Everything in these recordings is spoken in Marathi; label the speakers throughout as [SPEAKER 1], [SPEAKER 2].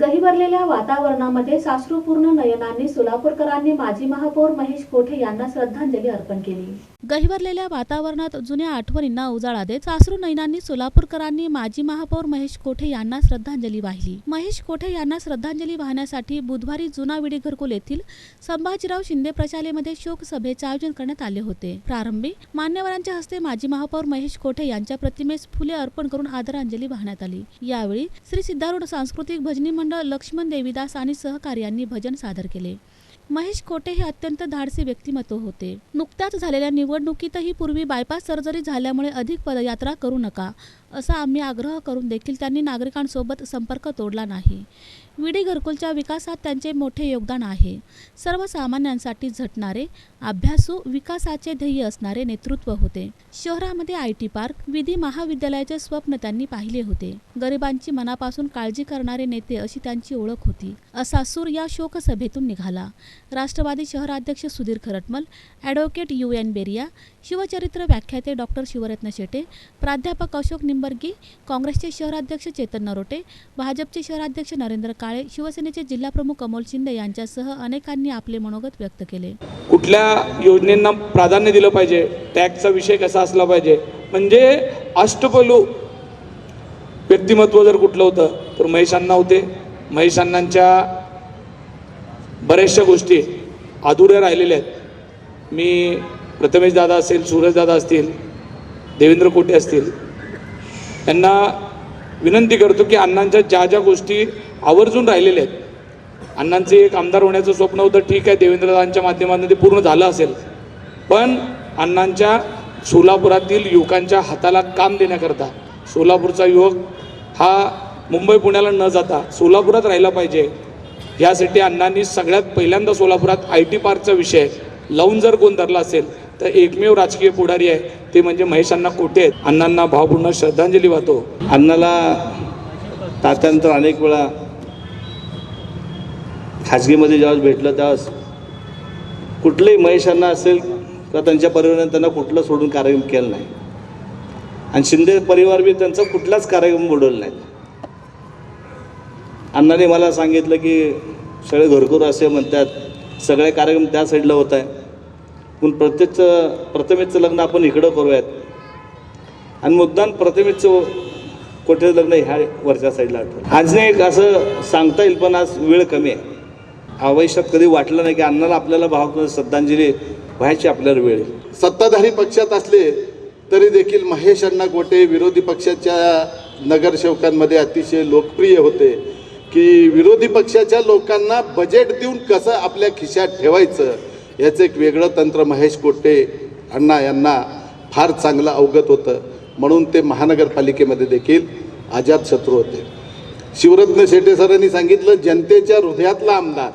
[SPEAKER 1] गहिवरलेल्या वातावरणामध्ये साश्रुपूर्ण नयनांनी सोलापूरकरांनी माजी महापौर महेश कोठे यांना श्रद्धांजली अर्पण केली. गहिवरलेल्या वातावरणात जुन्या आठवणींना उजाळा देत सासरू नयनांनी सोलापूरकरांनी माजी महापौर महेश कोठे यांना श्रद्धांजली वाहिली. महेश कोठे यांना श्रद्धांजली वाहण्यासाठी बुधवारी जुना विडी घरकुल येथील संभाजीराव शिंदे प्रशालेमध्ये शोक सभेचे आयोजन करण्यात आले होते. प्रारंभी मान्यवरांच्या हस्ते माजी महापौर महेश कोठे यांच्या प्रतिमेस फुले अर्पण करून आदरांजली वाहण्यात आली. यावेळी श्री सिद्धारूढ सांस्कृतिक भजनी मंडळ लक्ष्मण देवीदास आणि सहकार्यांनी भजन सादर केले. महेश कोटे हे अत्यंत धाडसी व्यक्तिमत्व होते. नुकत्याच झालेल्या निवडणुकीतही पूर्वी बायपास सर्जरी झाल्यामुळे अधिक पदयात्रा करू नका असा आम्ही आग्रह करून देखील त्यांनी नागरिकांसोबत संपर्क तोडला नाही. विडी घरकुलच्या विकासात त्यांचे मोठे योगदान आहे. सर्वसामान्यांसाठी झटणारे अभ्यासू विकासाचे ध्येय असणारे नेतृत्व होते. शहरामध्ये आय टी पार्क विधी महाविद्यालयाचे स्वप्न त्यांनी पाहिले होते. गरिबांची मनापासून काळजी करणारे नेते अशी त्यांची ओळख होती. असा सूर या शोकसभेतून निघाला. राष्ट्रवादी शहराध्यक्ष Sudhir Kharatmal advocate U N Beriya शिवचरित्र व्याख्याते डॉक्टर शिवरत्न शेटे प्राध्यापक अशोक निंबर्गी काँग्रेसचे शहराध्यक्ष चेतन नरोटे भाजपचे शहराध्यक्ष नरेंद्र काळे शिवसेनेचे जिल्हाप्रमुख अमोल शिंदे यांच्यासह अनेकांनी आपले मनोगत व्यक्त केले.
[SPEAKER 2] कुठल्या योजनेंना प्राधान्य दिलं पाहिजे? टॅक्सचा विषय कसा असला पाहिजे? म्हणजे अष्टपैलू व्यक्तिमत्व जर कुठलं होतं तर महेश अण्णा होते. महेश अण्णांच्या बऱ्याचशा गोष्टी अधुऱ्या राहिलेल्या आहेत. मी प्रथमेश दादा असेल सूरज दादा असतील देवेंद्र कोटे असतील यांना विनंती करतो की अण्णांच्या ज्या ज्या गोष्टी आवर्जून राहिलेले आहेत. अण्णांचे एक आमदार होण्याचं स्वप्न होतं ठीक आहे देवेंद्रदांच्या माध्यमातून ते पूर्ण झालं असेल. पण अण्णांच्या सोलापुरातील युवकांच्या हाताला काम देण्याकरता सोलापूरचा युवक हा मुंबई पुण्याला न जाता सोलापुरात राहिला पाहिजे. यासाठी अण्णांनी सगळ्यात पहिल्यांदा सोलापुरात आय टी पार्कचा विषय लावून जर कोण धरला असेल तर एकमेव राजकीय पुढारी आहे ते म्हणजे महेश अण्णा कोटे आहेत. अण्णांना भावपूर्ण श्रद्धांजली वाहतो.
[SPEAKER 3] अण्णाला तात्यानंतर अनेक वेळा खाजगीमध्ये ज्यावेळेस भेटलं त्यावेळेस कुठलंही महेशांना असेल किंवा त्यांच्या परिवाराने त्यांना कुठलं सोडून कार्यक्रम केला नाही. आणि शिंदे परिवार बी त्यांचा कुठलाच कार्यक्रम बुडवला नाही. अण्णाने मला सांगितलं की सगळे घरकुर असे म्हणतात सगळे कार्यक्रम त्या साईडला होत आहे. पण प्रत्येकचं प्रथमेचं लग्न आपण इकडं करूयात. आणि मुद्दाम प्रथमेचं कोठे लग्न ह्या वरच्या साईडला आठवलं. आज नाही एक असं सांगता येईल पण आज वेळ कमी आहे. आयुष्यात कधी वाटलं नाही की अण्णाला आपल्याला भाव श्रद्धांजली व्हायची आपल्याला वेळ
[SPEAKER 4] सत्ताधारी पक्षात असले तरी देखील महेश अण्णा गोटे विरोधी पक्षाच्या नगरसेवकांमध्ये अतिशय लोकप्रिय होते. की विरोधी पक्षाच्या लोकांना बजेट देऊन कसं आपल्या खिशात ठेवायचं याचं एक वेगळं तंत्र महेश कोटे अण्णा यांना फार चांगलं अवगत होतं. म्हणून ते महानगरपालिकेमध्ये देखील अजातशत्रू होते. शिवरत्न शेटे सरांनी सांगितलं जनतेच्या हृदयातला आमदार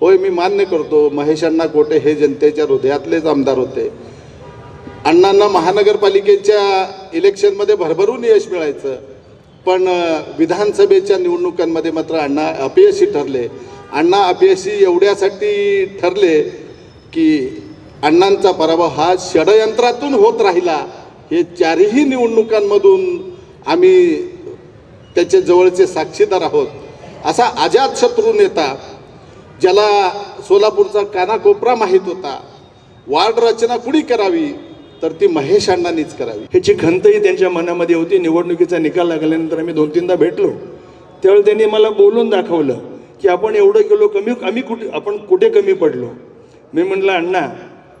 [SPEAKER 4] होय मी मान्य करतो महेश अण्णा कोटे हे जनतेच्या हृदयातलेच आमदार होते. अण्णांना महानगरपालिकेच्या इलेक्शनमध्ये भरभरून यश मिळायचं. पण विधानसभेच्या निवडणुकांमध्ये मात्र अण्णा अपयशी ठरले. अण्णा अपयशी एवढ्यासाठी ठरले की अण्णांचा पराभव हा षडयंत्रातून होत राहिला. हे चारही निवडणुकांमधून आम्ही त्याचे जवळचे साक्षीदार आहोत. असा अजात शत्रू नेता ज्याला सोलापूरचा कानाकोपरा माहीत होता वार्ड रचना कुणी करावी तर ती महेश अण्णांनीच करावी.
[SPEAKER 5] ह्याची खंतही त्यांच्या मनामध्ये होती निवडणुकीचा निकाल लागल्यानंतर आम्ही दोन तीनदा भेटलो. त्यावेळी त्यांनी मला बोलून दाखवलं की आपण एवढं केलो कमी आम्ही कुठे आपण कुठे कमी पडलो? मी म्हटलं अण्णा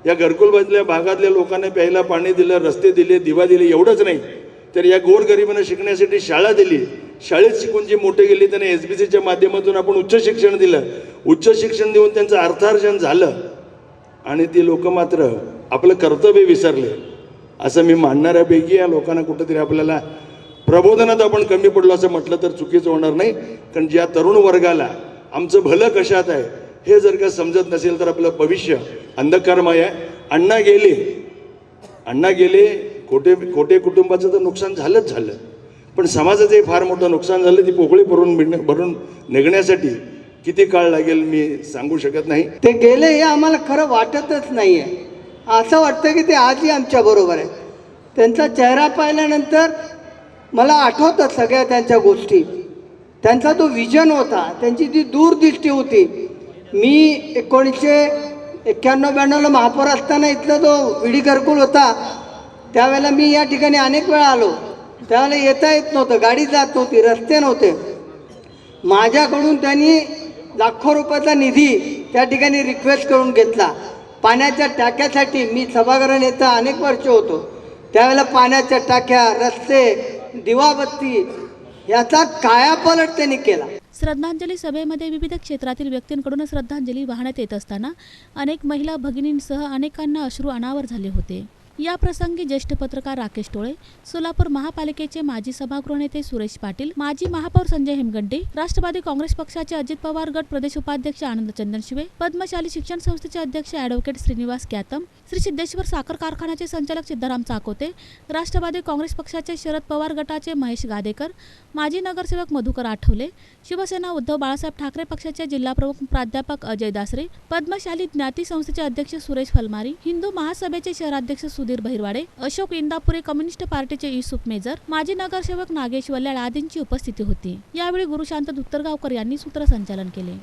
[SPEAKER 5] या घरकुलबाजल्या भागातल्या लोकांना प्यायला पाणी दिलं रस्ते दिले दिवा दिले एवढंच नाही. तर या गोरगरिबांना शिकण्यासाठी शाळा दिली शाळेत शिकून जे मोठे गेले त्यांना एस बी सीच्या माध्यमातून आपण उच्च शिक्षण दिलं. उच्च शिक्षण देऊन त्यांचं अर्थार्जन झालं. आणि ती लोक मात्र आपलं कर्तव्य विसरले. असं मी मानणाऱ्यापैकी या लोकांना कुठंतरी आपल्याला प्रबोधनात आपण कमी पडलो असं म्हटलं तर चुकीचं होणार नाही. कारण ज्या तरुण वर्गाला आमचं भलं कशात आहे हे जर का समजत नसेल तर आपलं भविष्य अंधकारमय आहे. अण्णा गेले. अण्णा गेले खोटे खोटे कुटुंबाचं तर नुकसान झालंच झालं. पण समाजाचंही फार मोठं नुकसान झालं ती पोकळी भरून भरून निघण्यासाठी किती काळ लागेल मी सांगू शकत नाही.
[SPEAKER 6] ते गेले हे आम्हाला खरं वाटतच नाही आहे असं वाटतं की ते आजही आमच्या बरोबर आहे त्यांचा चेहरा पाहिल्यानंतर मला आठवतात सगळ्या त्यांच्या गोष्टी. त्यांचा तो विजन होता त्यांची ती दूरदृष्टी होती. मी एकोणीसशे एक्क्याण्णव ब्याण्णवला महापौर असताना इथला जो विडी घरकुल होता त्यावेळेला मी या ठिकाणी अनेक वेळा आलो. त्यावेळेला येता येत नव्हतं. गाडी जात नव्हती रस्ते नव्हते. माझ्याकडून त्यांनी लाखो रुपयाचा निधी त्या ठिकाणी रिक्वेस्ट करून घेतला. पाण्याच्या टाक्यासाठी मी सभागृह नेता अनेक वर्ष होतो. त्यावेळेला पाण्याच्या टाक्या रस्ते दिवाबत्ती याचा कायापालट त्यांनी केला.
[SPEAKER 1] श्रद्धांजली सभेमध्ये विविध क्षेत्रातील व्यक्तींकडून श्रद्धांजली वाहण्यात येत असताना अनेक महिला भगिनींसह अनेकांना अश्रू अनावर झाले होते. या प्रसंगी ज्येष्ठ पत्रकार राकेश टोळे सोलापूर महापालिकेचे माजी सभागृह नेते सुरेश पाटील माजी महापौर संजय हेमगड्डे राष्ट्रवादी काँग्रेस पक्षाचे अजित पवार गट प्रदेश उपाध्यक्ष आनंद चंदन शिवे पद्मशाली शिक्षण संस्थेचे अध्यक्ष अॅडव्होकेट श्रीनिवास कॅतम श्री सिद्धेश्वर साखर कारखान्याचे संचालक सिद्धाराम चाकोते राष्ट्रवादी काँग्रेस पक्षाचे शरद पवार गटाचे महेश गादेकर माजी नगरसेवक मधुकर आठवले शिवसेना उद्धव बाळासाहेब ठाकरे पक्षाचे जिल्हाप्रमुख प्राध्यापक अजय दासरे पद्मशाली ज्ञाती संस्थेचे अध्यक्ष सुरेश फलमारी हिंदू महासभेचे शहराध्यक्ष सुधीर बहिरवाडे अशोक इंदापुरे कम्युनिस्ट पार्टीचे युसुफ मेजर माजी नगरसेवक नागेश वल्याळ आदींची उपस्थिती होती. यावेळी गुरुशांत धुत्तरगावकर यांनी सूत्रसंचालन केले.